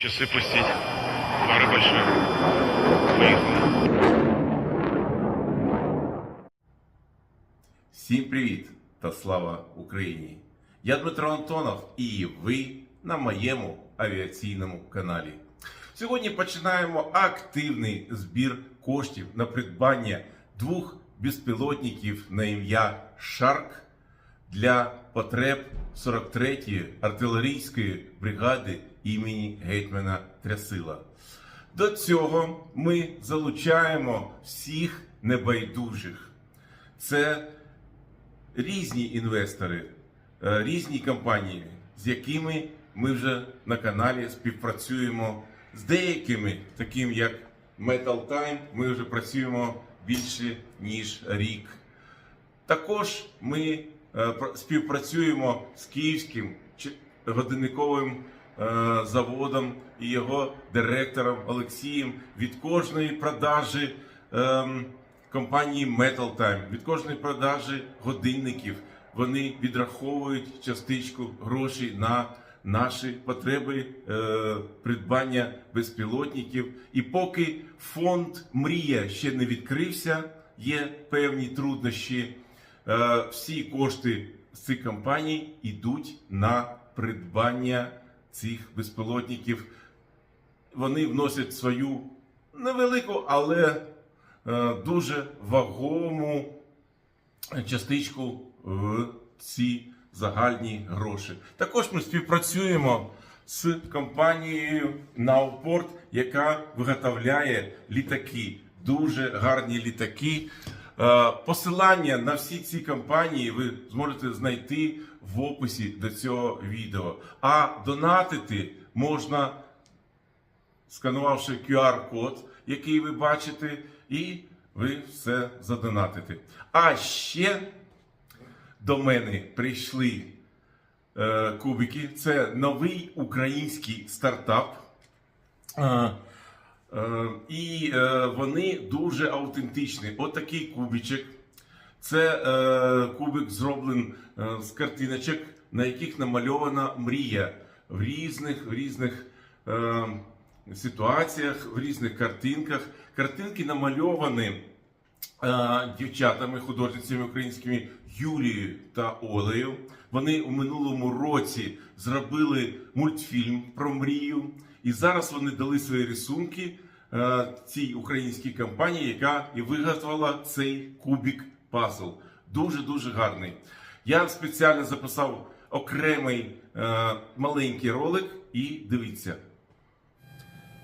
Часы пустить. Пара большая. Поехали. Всім привіт та слава Україні! Я Дмитро Антонов і ви на моєму авіаційному каналі. Сьогодні починаємо активний збір коштів на придбання двох безпілотників на ім'я Шарк для потреб 43-ї артилерійської бригади імені гетьмана Трясила. До цього ми залучаємо всіх небайдужих. Це різні інвестори, е, різні компанії, з якими ми вже на каналі співпрацюємо з деякими, таким як Metal Time, ми вже працюємо більше ніж рік. Також ми співпрацюємо з київським годинниковим е, заводом і його директором Олексієм від кожної продажі ем, компанії Metal Time, від кожної продажі годинників. Вони відраховують частичку грошей на наші потреби е, придбання безпілотників. І поки фонд Мрія ще не відкрився, є певні труднощі. Е, всі кошти з цих компаній йдуть на придбання цих безпілотників. Вони вносять свою невелику, але е, дуже вагому частичку в ці загальні гроші. Також ми співпрацюємо з компанією Наупорт, яка виготовляє літаки, дуже гарні літаки. Е, Посилання на всі ці компанії ви зможете знайти в описі до цього відео. А донатити можна сканувавши QR-код, який ви бачите, і ви все задонатите. А ще до мене прийшли е, кубики. Це новий український стартап. Е, і е, вони дуже автентичні. Отакий кубичок. Це е, кубик зроблений е, з картиночок, на яких намальована мрія в різних, в різних е, ситуаціях, в різних картинках. Картинки намальовані е, дівчатами, художницями українськими Юлією та Олею. Вони у минулому році зробили мультфільм про мрію, і зараз вони дали свої рисунки е, цій українській компанії, яка і виготовила цей кубік пазл. Дуже дуже гарний. Я спеціально записав окремий е, маленький ролик і дивіться.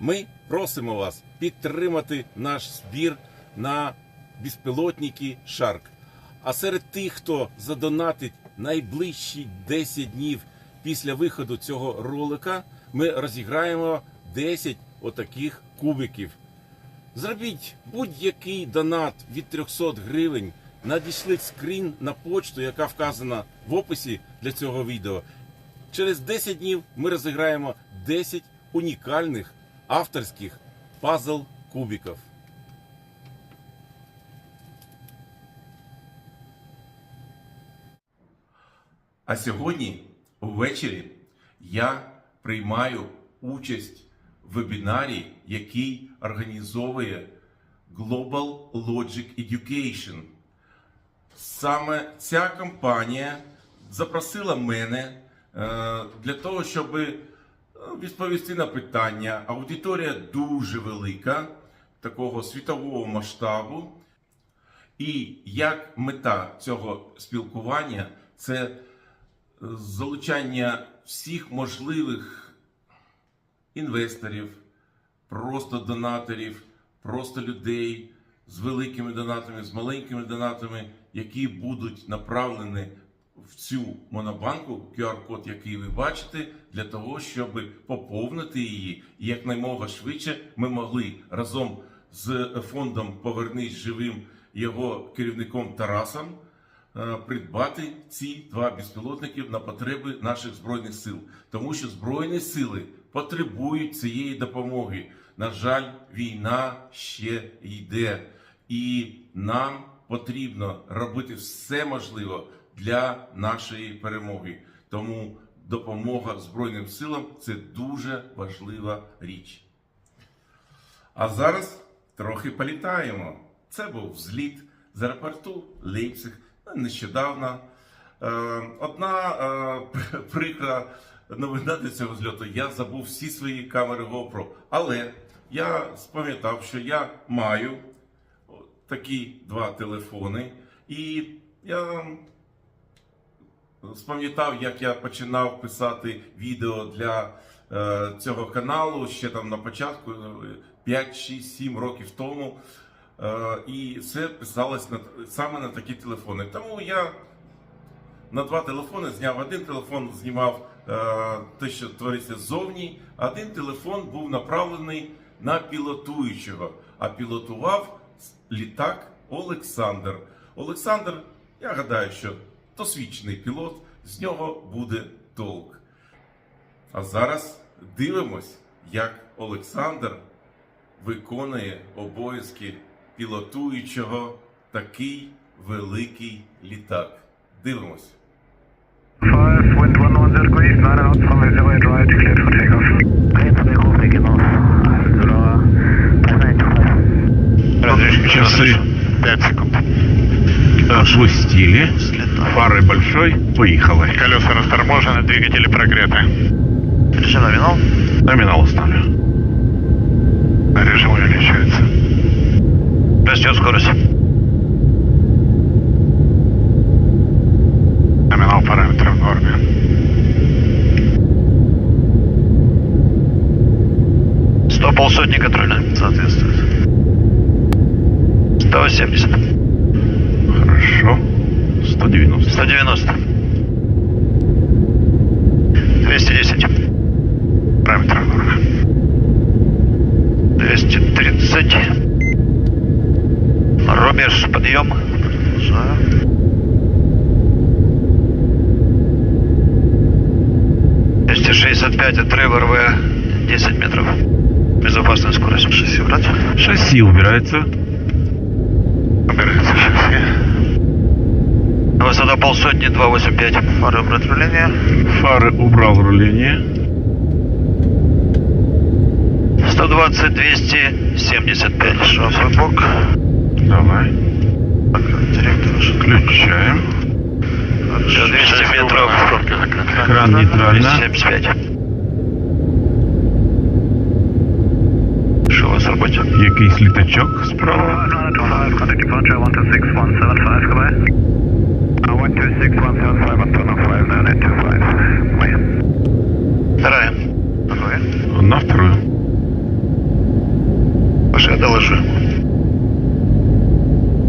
Ми просимо вас підтримати наш збір на безпілотники Shark. А серед тих, хто задонатить найближчі 10 днів після виходу цього ролика, ми розіграємо 10 отаких кубиків. Зробіть будь-який донат від 300 гривень, надішліть скрін на почту, яка вказана в описі для цього відео. Через 10 днів ми розіграємо 10 унікальних авторських пазл кубиків. А сьогодні ввечері я приймаю участь в вебінарі, який організовує Global Logic Education. Саме ця компанія запросила мене е, для того, щоб е, відповісти на питання. Аудиторія дуже велика, такого світового масштабу. І як мета цього спілкування це залучання всіх можливих інвесторів, просто донаторів, просто людей з великими донатами, з маленькими донатами, які будуть направлені в цю монобанку, QR-код, який ви бачите, для того, щоб поповнити її, і якнаймога швидше ми могли разом з фондом Повернись живим його керівником Тарасом придбати ці два безпілотників на потреби наших збройних сил, тому що збройні сили потребують цієї допомоги. На жаль, війна ще йде, і нам потрібно робити все можливе для нашої перемоги. Тому допомога Збройним силам це дуже важлива річ. А зараз трохи політаємо. Це був зліт з аеропорту Лейпциг нещодавно. Е, Одна е, прикра новина для цього зльоту. Я забув всі свої камери GoPro. Але я спам'ятав, що я маю такі два телефони. І я спам'ятав, як я починав писати відео для е, цього каналу ще там на початку, е, 5, 6, 7 років тому. Е, і все писалось саме на такі телефони. Тому я на два телефони зняв. Один телефон знімав е, те, що твориться ззовні, один телефон був направлений на пілотуючого, а пілотував літак Олександр. Олександр, я гадаю, що досвідчений пілот, з нього буде толк. А зараз дивимось, як Олександр виконує обов'язки пілотуючого такий великий літак. Дивимось. Five, wind one one zero east, nine out, runway zero eight right, cleared for takeoff. Cleared for takeoff, taking off. Zero, five nine two five. Разрешите Часы 5 секунд. Отпустили. Фары большой. Поехали. Колеса расторможены, двигатели прогреты. Режим номинал. Номинал ставлю. Режим увеличивается. Растет скорость. Номинал параметров в норме. Сто полсотни контрольно. Соответствует. 170. Хорошо. 190. 190. 210. Параметры в норме. 230. Рубеж, подъем. Двести шестьдесят пять отрыв РВ 10 метров. Безопасная скорость. Шасси брать. Шасси убирается. Убирается шасси. Высота полсотни, 285. Фары брать руление. Фары убрал руление. 120, 275. Шофер бок. Давай. Так, директор включаем. 200 метров. Экран нейтрально. 275. вас роботі. Якийсь літачок справа. Вторая. На вторую. Уже доложу.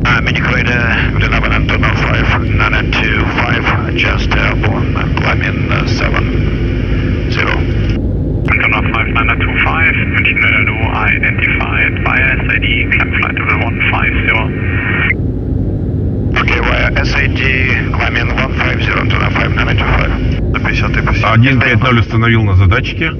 Uh, Minicrater, Динамин Antonov 5, 9925, just airborne, climbing uh, 7, 0. Antonov 5925, München LLO identified via SID, climb flight level 150. Okay, via SAD, climbing 150, Antonov 5925. на 50 и 50. 1.5.0 установил на задатчике.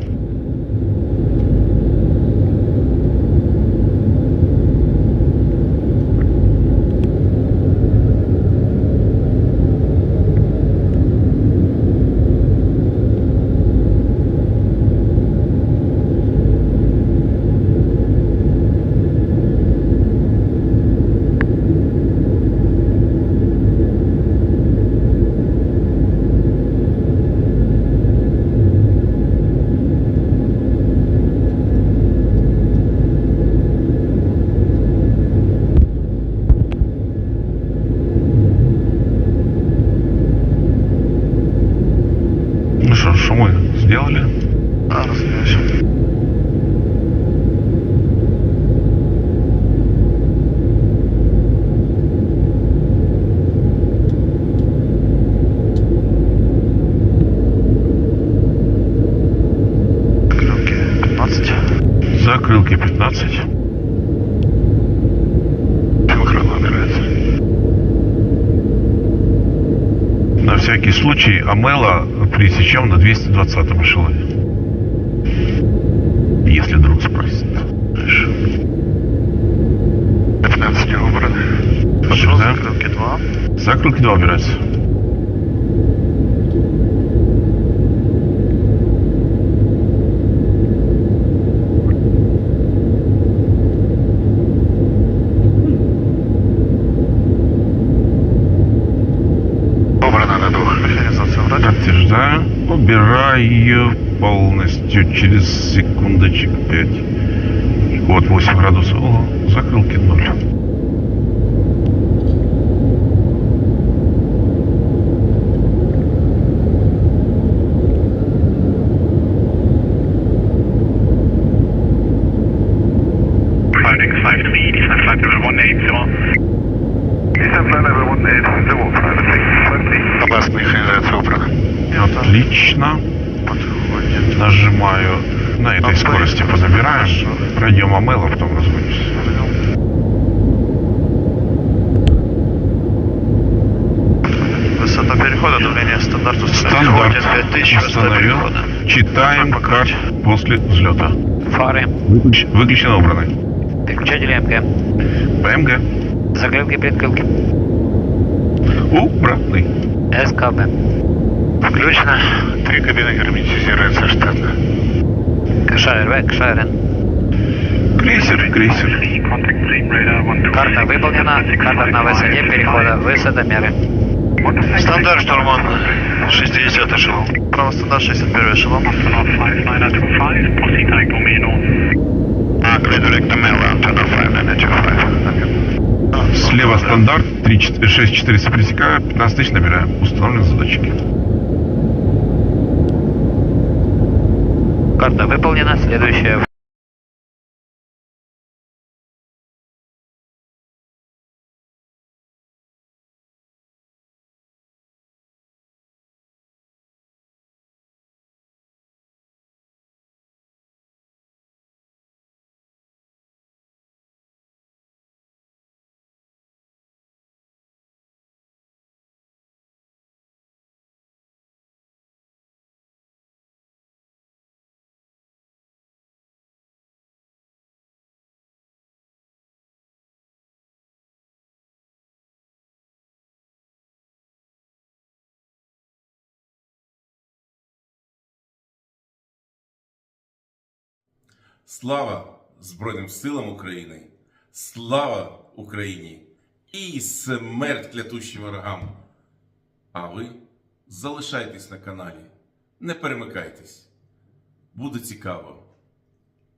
всякий случай Амела пресечем на 220 эшелоне. Если вдруг спросит. Хорошо. 15 не убраны. Подтверждаем. Крылки 2. Закрылки 2 убираются. полностью через секундочек 5. Вот 8 градусов. О, закрылки 0. Опасный хрен Отлично. Нажимаю на этой скорости понабираем. Пройдем Амела, потом разгонимся. Высота перехода, давление стандарт установил. Стандарт 5000, высота установил. Читаем покрыть. после взлета. Фары. Выключ- Выключено убраны. Переключатели МГ. ПМГ. Заклепки предклепки. Убранный. СКБ. Включено. Три кабины герметизируются штатно. КШРВ, КШРН. Крейсер, крейсер. Contact fleet radar 128. Карта выполнена. Карта на высоте перехода. Высотомеры. Стандарт штурман. 60 эшелон. Право стандарт 61 эшелон. Astronaut 5925, proceed diagonal main north. А, clear direct to Mela, Antonov 5925. Слева стандарт. 6-400 пересекаю. 15 тысяч набираем. Установлены задатчики. Карта выполнена. Следующая. Слава Збройним силам України! Слава Україні! І смерть клятущим ворогам! А ви залишайтесь на каналі, не перемикайтесь. Буде цікаво.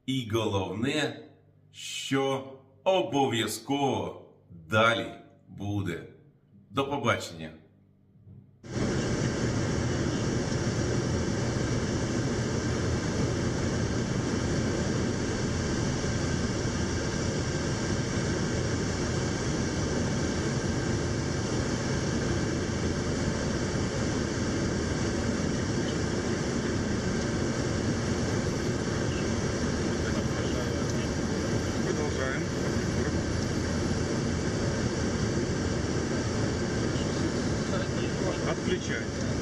І головне, що обов'язково далі буде. До побачення! включать.